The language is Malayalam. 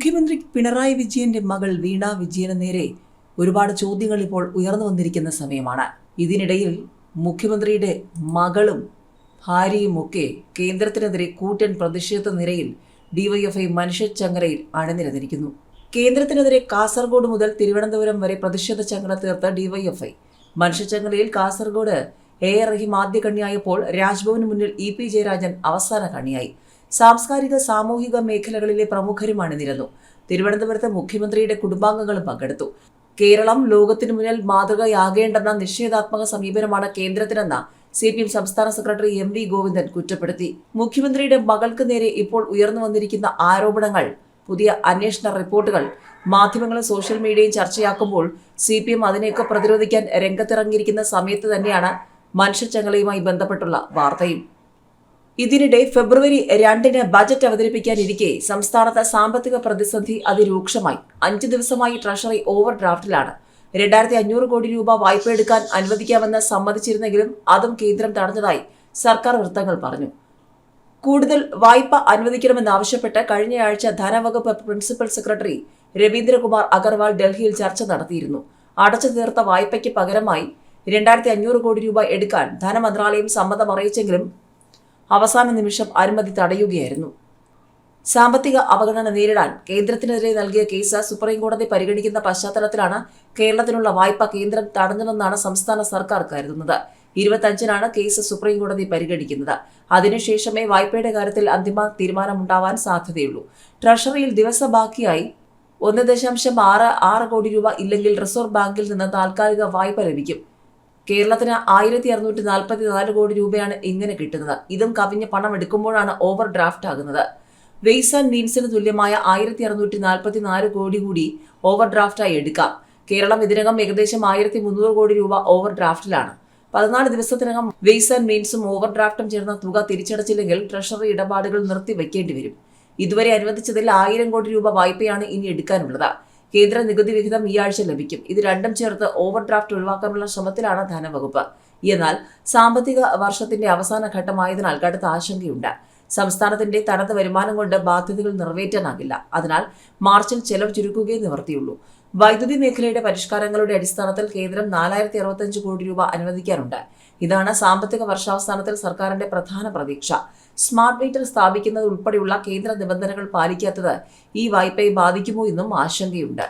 മുഖ്യമന്ത്രി പിണറായി വിജയന്റെ മകൾ വീണ വിജയന് നേരെ ഒരുപാട് ചോദ്യങ്ങൾ ഇപ്പോൾ ഉയർന്നു വന്നിരിക്കുന്ന സമയമാണ്. ഇതിനിടയിൽ മുഖ്യമന്ത്രിയുടെ മകളും ഭാര്യയും ഒക്കെ കേന്ദ്രത്തിനെതിരെ കൂറ്റൻ പ്രതിഷേധ നിരയിൽ ഡിവൈഎഫ്ഐ മനുഷ്യച്ചങ്ങരയിൽ അണിനിരന്നിരിക്കുന്നു. കേന്ദ്രത്തിനെതിരെ കാസർഗോഡ് മുതൽ തിരുവനന്തപുരം വരെ പ്രതിഷേധ ചങ്ങല തീർത്ത ഡിവൈഎഫ്ഐ. മനുഷ്യച്ചങ്ങലയിൽ കാസർഗോഡ് എ ആർ റഹീം ആദ്യ കണ്ണിയായപ്പോൾ രാജ്ഭവന് മുന്നിൽ ഇ പി ജയരാജൻ അവസാന കണ്ണിയായി. സാംസ്കാരിക സാമൂഹിക മേഖലകളിലെ പ്രമുഖരും അണിനിരന്നു തിരുവനന്തപുരത്ത് മുഖ്യമന്ത്രിയുടെ കുടുംബാംഗങ്ങളും പങ്കെടുത്തു. കേരളം ലോകത്തിനു മുന്നിൽ മാതൃകയാകേണ്ടെന്ന നിഷേധാത്മക സമീപനമാണ് കേന്ദ്രത്തിനെന്ന സി പി എം സംസ്ഥാന സെക്രട്ടറി എം വി ഗോവിന്ദൻ കുറ്റപ്പെടുത്തി. മുഖ്യമന്ത്രിയുടെ മകൾക്ക് നേരെ ഇപ്പോൾ ഉയർന്നു വന്നിരിക്കുന്ന ആരോപണങ്ങൾ പുതിയ അന്വേഷണ റിപ്പോർട്ടുകൾ മാധ്യമങ്ങളും സോഷ്യൽ മീഡിയയും ചർച്ചയാക്കുമ്പോൾ സി പി എം അതിനെയൊക്കെ പ്രതിരോധിക്കാൻ രംഗത്തിറങ്ങിയിരിക്കുന്ന സമയത്ത് തന്നെയാണ് മനുഷ്യച്ചങ്ങലയുമായി ബന്ധപ്പെട്ടുള്ള വാർത്തയും. ഇതിനിടെ ഫെബ്രുവരി രണ്ടിന് ബജറ്റ് അവതരിപ്പിക്കാനിരിക്കെ സംസ്ഥാനത്ത് സാമ്പത്തിക പ്രതിസന്ധി അതിരൂക്ഷമായി. അഞ്ചു ദിവസമായി ട്രഷറി ഓവർ ഡ്രാഫ്റ്റിലാണ് രണ്ടായിരത്തി അഞ്ഞൂറ് കോടി രൂപ വായ്പ എടുക്കാൻ അനുവദിക്കാമെന്ന് സമ്മതിച്ചിരുന്നെങ്കിലും അതും കേന്ദ്രം തടഞ്ഞതായി സർക്കാർ വൃത്തങ്ങൾ പറഞ്ഞു. കൂടുതൽ വായ്പ അനുവദിക്കണമെന്നാവശ്യപ്പെട്ട് കഴിഞ്ഞയാഴ്ച ധനവകുപ്പ് പ്രിൻസിപ്പൽ സെക്രട്ടറി രവീന്ദ്രകുമാർ അഗർവാൾ ഡൽഹിയിൽ ചർച്ച നടത്തിയിരുന്നു. അടച്ചു തീർത്ത വായ്പയ്ക്ക് പകരമായി രണ്ടായിരത്തി അഞ്ഞൂറ് കോടി രൂപ എടുക്കാൻ ധനമന്ത്രാലയം സമ്മതം അറിയിച്ചെങ്കിലും അവസാന നിമിഷം അനുമതി തടയുകയായിരുന്നു. സാമ്പത്തിക അവഗണന നേരിടാൻ കേന്ദ്രത്തിനെതിരെ നൽകിയ കേസ് സുപ്രീംകോടതി പരിഗണിക്കുന്ന പശ്ചാത്തലത്തിലാണ് കേരളത്തിനുള്ള വായ്പ കേന്ദ്രം തടഞ്ഞതെന്നാണ് സംസ്ഥാന സർക്കാർ കരുതുന്നത്. ഇരുപത്തഞ്ചിനാണ് കേസ് സുപ്രീംകോടതി പരിഗണിക്കുന്നത്. അതിനുശേഷമേ വായ്പയുടെ കാര്യത്തിൽ അന്തിമ തീരുമാനമുണ്ടാവാൻ സാധ്യതയുള്ളൂ. ട്രഷറിയിൽ ദിവസ ബാക്കിയായി ഒന്ന് ദശാംശം ആറ് ആറ് കോടി രൂപ ഇല്ലെങ്കിൽ റിസർവ് ബാങ്കിൽ നിന്ന് താൽക്കാലിക വായ്പ ലഭിക്കും. കേരളത്തിന് ആയിരത്തി അറുന്നൂറ്റി നാൽപ്പത്തി നാല് കോടി രൂപയാണ് ഇങ്ങനെ കിട്ടുന്നത്. ഇതും കവിഞ്ഞ് പണം എടുക്കുമ്പോഴാണ് ഓവർ ഡ്രാഫ്റ്റ് ആകുന്നത്. വെയ്സ് ആൻഡ് മീൻസിന് തുല്യമായ ആയിരത്തി അറുന്നൂറ്റി നാൽപ്പത്തി നാല് കോടി കൂടി ഓവർ ഡ്രാഫ്റ്റായി എടുക്കാം. കേരളം ഇതിനകം ഏകദേശം ആയിരത്തി മുന്നൂറ് കോടി രൂപ ഓവർ ഡ്രാഫ്റ്റിലാണ് പതിനാല് ദിവസത്തിനകം വെയ്സ് ആൻഡ് മീൻസും ഓവർ ഡ്രാഫ്റ്റും ചേർന്ന തുക തിരിച്ചടച്ചില്ലെങ്കിൽ ട്രഷറി ഇടപാടുകൾ നിർത്തിവെക്കേണ്ടി വരും. ഇതുവരെ അനുവദിച്ചതിൽ ആയിരം കോടി രൂപ വായ്പയാണ് ഇനി എടുക്കാനുള്ളത്. കേന്ദ്ര നികുതി വിഹിതം ഈ ആഴ്ച ലഭിക്കും. ഇത് രണ്ടും ചേർത്ത് ഓവർ ഡ്രാഫ്റ്റ് ഒഴിവാക്കാനുള്ള ശ്രമത്തിലാണ് ധനവകുപ്പ്. എന്നാൽ സാമ്പത്തിക വർഷത്തിന്റെ അവസാന ഘട്ടമായതിനാൽ കടുത്ത ആശങ്കയുണ്ട്. സംസ്ഥാനത്തിന്റെ തനത് വരുമാനം കൊണ്ട് ബാധ്യതകൾ നിറവേറ്റാനാകില്ല. അതിനാൽ മാർച്ചിൽ ചെലവ് ചുരുക്കുകയേ നിവർത്തിയുള്ളൂ. വൈദ്യുതി മേഖലയുടെ പരിഷ്കാരങ്ങളുടെ അടിസ്ഥാനത്തിൽ കേന്ദ്രം നാലായിരത്തി അറുപത്തഞ്ച് കോടി രൂപ അനുവദിക്കാറുണ്ട്. ഇതാണ് സാമ്പത്തിക വർഷാവസാനത്തിൽ സർക്കാരിന്റെ പ്രധാന പ്രതീക്ഷ. സ്മാർട്ട് മീറ്റർ സ്ഥാപിക്കുന്നത് ഉൾപ്പെടെയുള്ള കേന്ദ്ര നിബന്ധനകൾ പാലിക്കാത്തത് ഈ വായ്പയെ ബാധിക്കുമോ എന്നും ആശങ്കയുണ്ട്.